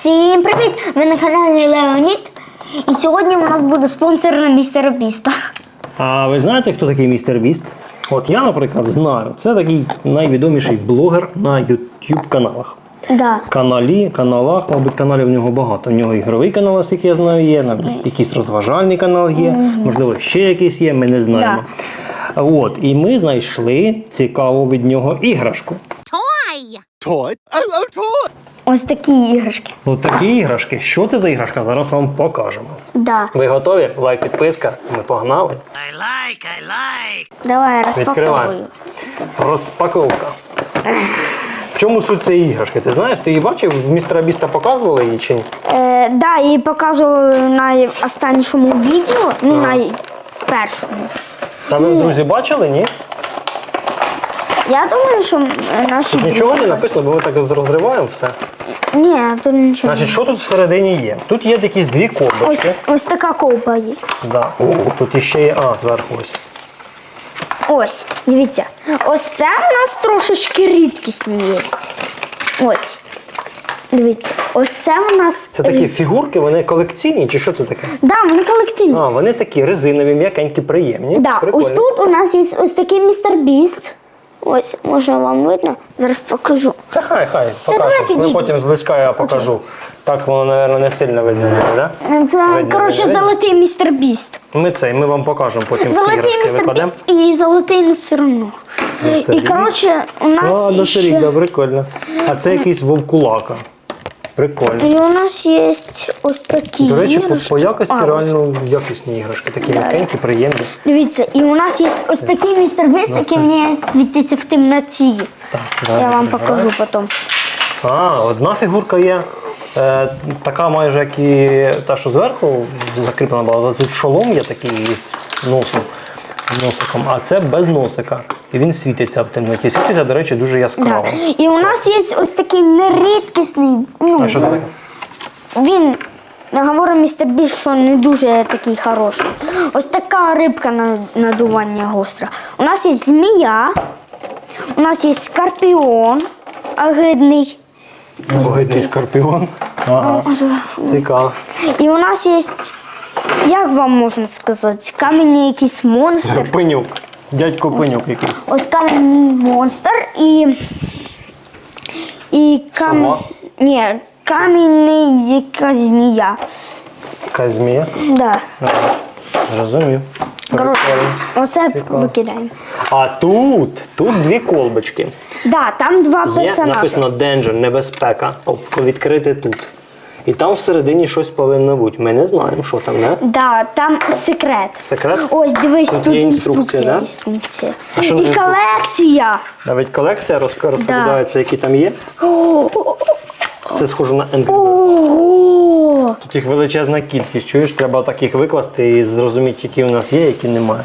Всім привіт! Ви на каналі Леонід. І сьогодні у нас буде спонсор на містера Біста. А ви знаєте, хто такий містер Біст? От я, наприклад, знаю. Це такий найвідоміший блогер на YouTube каналах. Да. Каналі, каналах, мабуть, каналів в нього багато. У нього ігровий канал, наскільки я знаю, є, навіть якийсь розважальний канал є, можливо, ще якийсь є, ми не знаємо. От, і ми знайшли цікаву від нього іграшку. Oh, oh, toy! Ось такі іграшки. От такі іграшки. Що це за іграшка? Зараз вам покажемо. Да. Ви готові? Лайк, підписка. Ми погнали. Давай Відкриваємо. розпаковую. Розпаковка. В чому суть цієї іграшки? Ти знаєш, ти її бачив? В містера Біста показували її чи ні? Е, да, і показував на останньому відео, ну на першому. Та ви, друзі, бачили, ні? Я думаю, що наші Тут нічого не написано, бо ми так розриваємо все. Ні, тут нічого. Значить, що тут всередині є? Тут є якісь дві Ось, колбочки. ось така ковпа є. Да. О, тут іще є. А, зверху ось. Ось, дивіться. Ось це у нас трошечки рідкісні є. Ось. Дивіться, ось це у нас. Це такі фігурки, вони колекційні, чи що це таке? Да, вони колекційні. А, вони такі резинові, м'якенькі, приємні. Да, Прикольно. ось тут у нас є ось такий містер Біст. Ось, може вам видно? Зараз покажу. Та хай, хай, давай покажу. Ми потім зблизька я покажу. Так воно, мабуть, не сильно видно, да? Це, Видно, коротше, видно? золотий містер Біст. Ми цей, ми вам покажемо потім Золотий іграшки. містер Викладемо. Біст і золотий носорог. І, Носоріг. коротше, у нас до ще... сирік, да, прикольно. А це якийсь вовкулака. Прикольно. І у нас є ось такі До речі, по, іграшки. по якості А, ось. реально якісні іграшки, такі м'якенькі, приємні. Дивіться, і у нас є ось такий містер Біст, який мені світиться в темноті. Так, Я вам да, покажу потім. А, одна фігурка є. Е, така майже як і та, що зверху закріплена була. Тут шолом є такий із носом, носиком, а це без носика. І він світиться в темноті. Світиться, до речі, дуже яскраво. І у нас є ось такий нерідкісний. Ну, А що таке? він говорить містер Біст, що не дуже такий хороший. Ось така рибка на надування гостра. У нас є змія, у нас є скорпіон огидний. Огидний скорпіон. Ага, цікаво. І у нас є, як вам можна сказати, камінний якийсь монстр. Пенюк. Дядько пенюк якийсь. Ось камінний монстр і. І кам... Сова? Ні, камінний яка змія. Якась змія. Да. Ага, Зрозумів. Коротше, Прикольно. оце Цікаво. викидаємо. А тут, тут дві колбочки. Да, там два Є написано Danger, небезпека. Оп, Відкрити тут. І там всередині щось повинно бути. Ми не знаємо, що там, не? Да, там секрет. Секрет? Ось дивись, Тут є інструкція, інструкція. да? інструкція. А що І тут? колекція. Навіть колекція розк- розповідається, які там є. Це схоже на Angry Birds. Ого! Тут їх величезна кількість. Чуєш, треба так їх викласти і зрозуміти, які у нас є, які немає.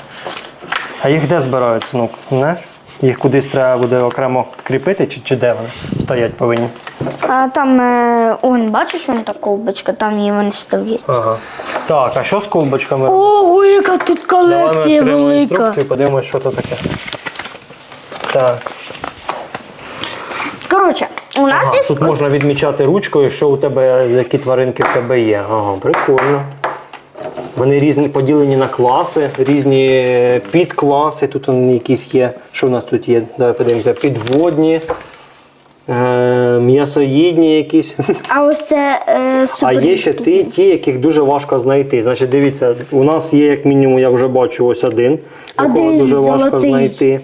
А їх де збирають, синок? Знаєш? Їх кудись треба буде окремо кріпити, чи, чи де вони стоять повинні? А там, е, он, бачиш, вон та колбочка, там її вони стоять. Ага. Так, а що з колбочками? Ого, яка тут Давай ми колекція відкриємо велика. інструкцію, подивимось, що це таке. Так. Коротше, у нас Ага, є тут можна відмічати ручкою, що у тебе, які тваринки в тебе є. Ага, прикольно. Вони різні поділені на класи, різні підкласи. Тут вони якісь є. Що в нас тут є? Давай подивимося. Підводні, е, м'ясоїдні якісь. А ось це е, А є ще ті, ті, яких дуже важко знайти. Значить, дивіться, у нас є як мінімум, я вже бачу ось один, якого Один дуже важко золотий. знайти.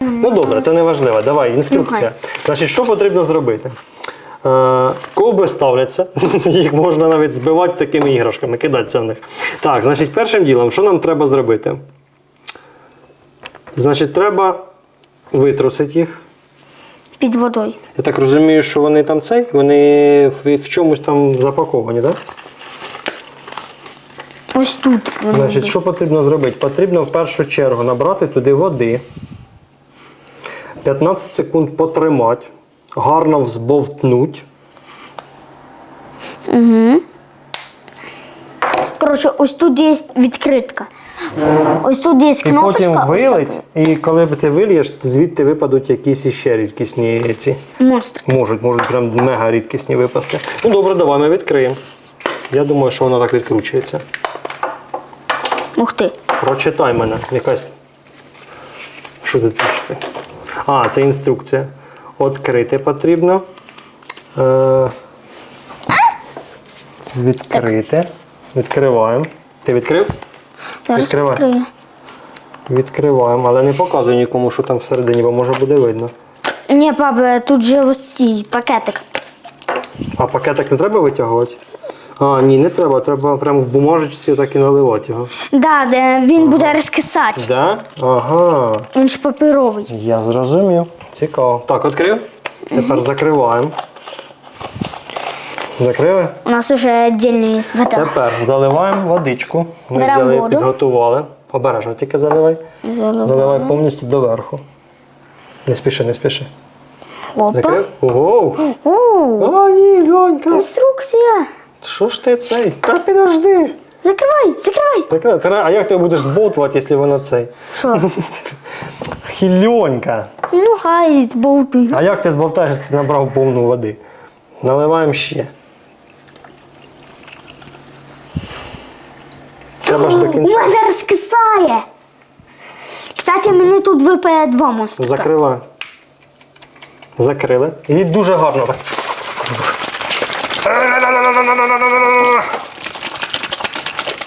Ну добре, це не важливо. Давай, інструкція. Значить, що потрібно зробити? Е, колби ставляться, їх можна навіть збивати такими іграшками, кидатися в них. Так, значить, першим ділом, що нам треба зробити? Значить, треба витрусити їх. Під водою. Я так розумію, що вони там цей, вони в, чомусь там запаковані, так? Ось тут. Значить, що потрібно зробити? Потрібно в першу чергу набрати туди води, 15 секунд потримати, гарно взбовтнуть. Коротше, ось тут є відкритка. Ось тут є І потім вилить, і коли ти вильєш, звідти випадуть якісь іще рідкісні ці. Монстр. Можуть, можуть прям мега рідкісні випасти. Ну добре, давай ми відкриємо. Я думаю, що воно так відкручується. Ух ти. Прочитай мене. Якась. Що тут пише? А, це інструкція. Відкрити потрібно. Е... Відкрити. Відкриваємо. Ти відкрив? Зараз Відкривай. відкрию. Відкриваємо, але не показуй нікому, що там всередині, бо може буде видно. Ні, папа, тут же ось цей пакетик. А пакетик не треба витягувати? А, ні, не треба. Треба прямо в бумажечці так і наливати його. Да, де він буде розкисати. Да? Ага. Він ж паперовий. Я зрозумів. Цікаво. Так, відкрив. Тепер закриваємо. Закрили? У нас вже віддільний є вода. Тепер заливаємо водичку. Ми Беремо взяли, воду. підготували. Обережно тільки заливай. Заливаємо. Заливай повністю доверху. Не спіши, не спіши. Опа. Закрив? Ого! О, ні, Льонька! інструкція. Що ж ти цей? Та підожди! Закривай, закривай. Так, та- а як ти будеш зболтувати, якщо вона цей? Що? Хільонька! Ну, хай збовти. А як ти зболтаєш, якщо ти набрав повну води? Наливаємо ще. Треба ж до У кінця. мене розкисає. Кстати, мені тут випає два монстра. Закривай. Закрили. І дуже гарно. так.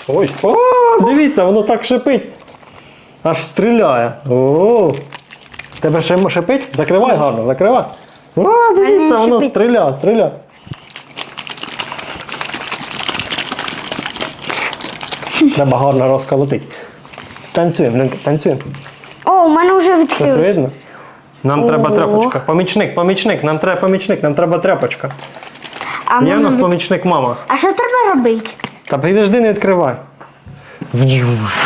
Ой, о, дивіться, воно так шипить. Аж стріляє. О, тебе ще шипить? Закривай гарно, закривай. О, дивіться, воно стріляє, стріляє. Треба гарно розколотити. Танцюємо, танцюємо. О, у мене вже Щось відкрилось. видно? Нам треба тряпочка. Помічник, помічник, нам треба помічник, нам треба тряпочка. А, Є в нас помічник мама. а що треба робити? Та підожди, не відкривай.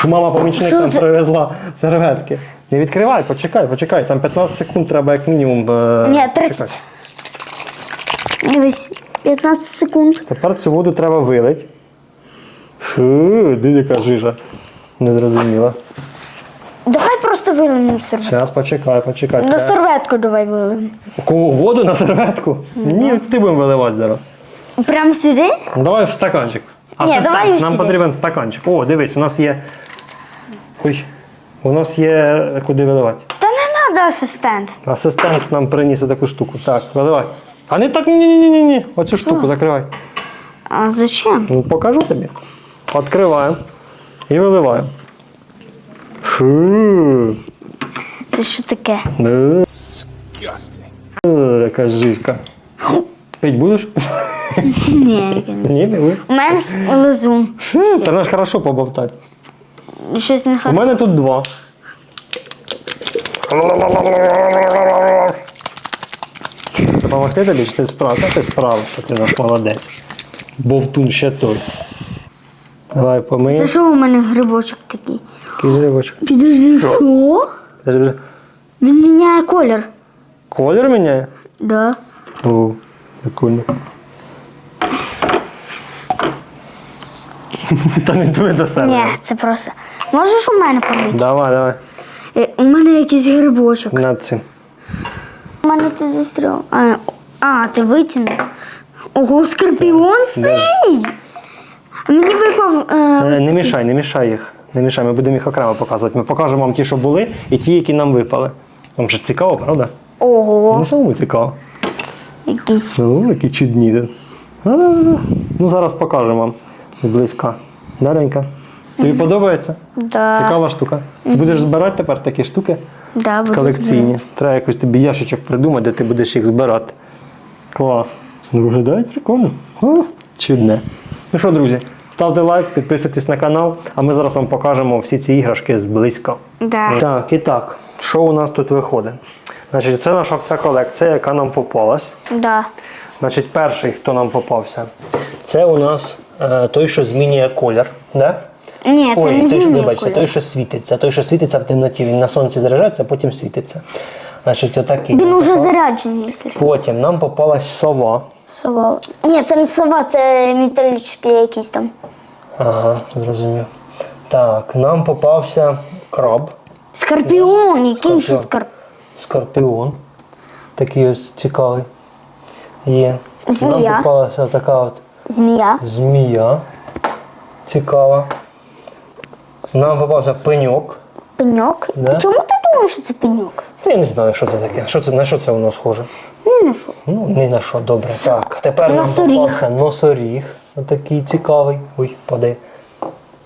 Мама помічник Що нам це? привезла серветки. Не відкривай, почекай, почекай. Там 15 секунд треба як мінімум. е, Ні, чекати. 30. Дивись, 15 секунд. Тепер цю воду треба вилить. Фу, де яка жижа. Не зрозуміла. Давай просто вилимо серветку. Зараз почекай, почекай. На Треба- серветку давай вилимо. Кого воду на серветку? Ні, ти будемо виливати зараз. Прямо сюди? Ну, Давай в стаканчик. А Ні, давай нам сюди. потрібен стаканчик. О, дивись, у нас є. Ой, у нас є куди виливати. Та не треба асистент. Асистент нам приніс таку штуку. Так, виливай. А не так, ні, ні, ні, ні, ні. Оцю штуку закривай. А зачем? Ну, покажу тобі. Відкриваємо і виливаємо. Фу. Це що таке? Е. Е, Яка жижка. Пить будеш? Ні, Ні, не будеш. у мене с- лизун. Та наш хорошо побовтати. Щось не У мене тут два. Допомогти тобі, чи ти справився? Ти справився, ти наш молодець. Бовтун ще той. Давай Це помиємо. що у мене грибочок такий? Грибочок. Підожди, що? Він міняє колір. Колір міняє? Да. О, прикольно. Та не дуй до себе. Ні, це просто. Можеш у мене помити? Давай, давай. Е, У мене якийсь грибочок. Над цим. У мене тут застряв. А, а, ти витягнув. Ого, скорпіон синій! Мені випав. Е, Е, ось Не мішай, не мішай їх. Не мішай, ми будемо їх окремо показувати. Ми покажемо вам ті, що були, і ті, які нам випали. Вам же цікаво, правда? Ого, Не самому цікаво. Якийсь. Ну, які чудні. А, Ну, зараз покажемо вам зблизька. Даренька. Тобі подобається? Да. Цікава штука. Будеш збирати тепер такі штуки Да, буду колекційні. збирати. Треба якось тобі ящичок придумати, де ти будеш їх збирати. Клас. Ну, Виглядають прикольно. О, чудне. Ну що, друзі, ставте лайк, підписуйтесь на канал, а ми зараз вам покажемо всі ці іграшки зблизька. Да. Так, і так, що у нас тут виходить? Значить, це наша вся колекція, яка нам попалась. Да. Значить, перший, хто нам попався, це у нас е, той, що змінює колір. Да? Ні, це не той, що, вибачте, той, що світиться, той, що світиться в темноті, він на сонці заряджається, а потім світиться. Значить, отакий. Він уже заряджений, якщо що. Потім нам попалась сова. Сова. Ні, це не сова, це металічний якийсь там. Ага, зрозумів. Так, нам попався краб, Скорпіон, який ще Скорпіон. Скорпіон? Такий ось цікавий. Є. Змія. Нам попалася така от Змія. змія. Цікава. Нам попався пеньок. Пеньок. Да. Чому ти думаєш, що це пеньок? Я не знаю, що це таке. Що це, на що це воно схоже? Ні на що. Ну, ні на що, добре. Так, тепер Носоріг. нам попався носоріг. Отакий цікавий. Ой, впаде.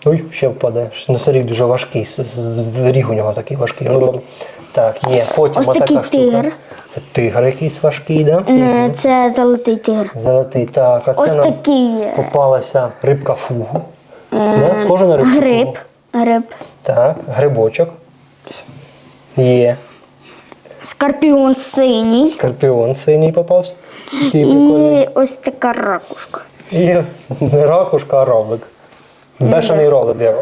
Ой, ще впаде. Носоріг дуже важкий. Ріг у нього такий важкий. Так, є. Потім Ось отака такий штука. тигр. Це тигр якийсь важкий, да? Не, Це золотий тигр. Золотий. Так, а це Ось нам такий е, попалася рибка фугу. Да? Схоже на рибку гриб. фугу. Гриб. Так, грибочок. Є. Скорпіон синій. Скорпіон синій попався. Такий прикольний. І ось така ракушка. І не ракушка, а равлик. Бешений равлик. де.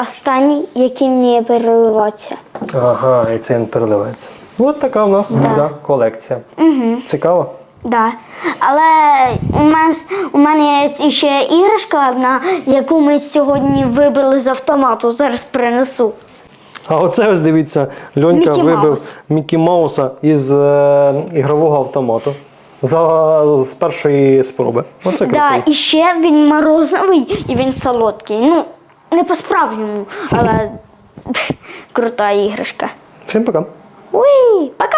Останній, який вміє переливатися. Ага, і це він переливається. От така в нас вся колекція. Угу. Цікаво? Да. Але у нас у мене є ще іграшка одна, яку ми сьогодні вибили з автомату. Зараз принесу. А оце ось дивіться, Льонька Мікі вибив Маус. Мікі Мауса із е, ігрового автомату. За, з першої спроби. Оце Да, крутий. і ще він морозовий і він солодкий. Ну, не по-справжньому, але крута іграшка. Всім пока. Уй, пока!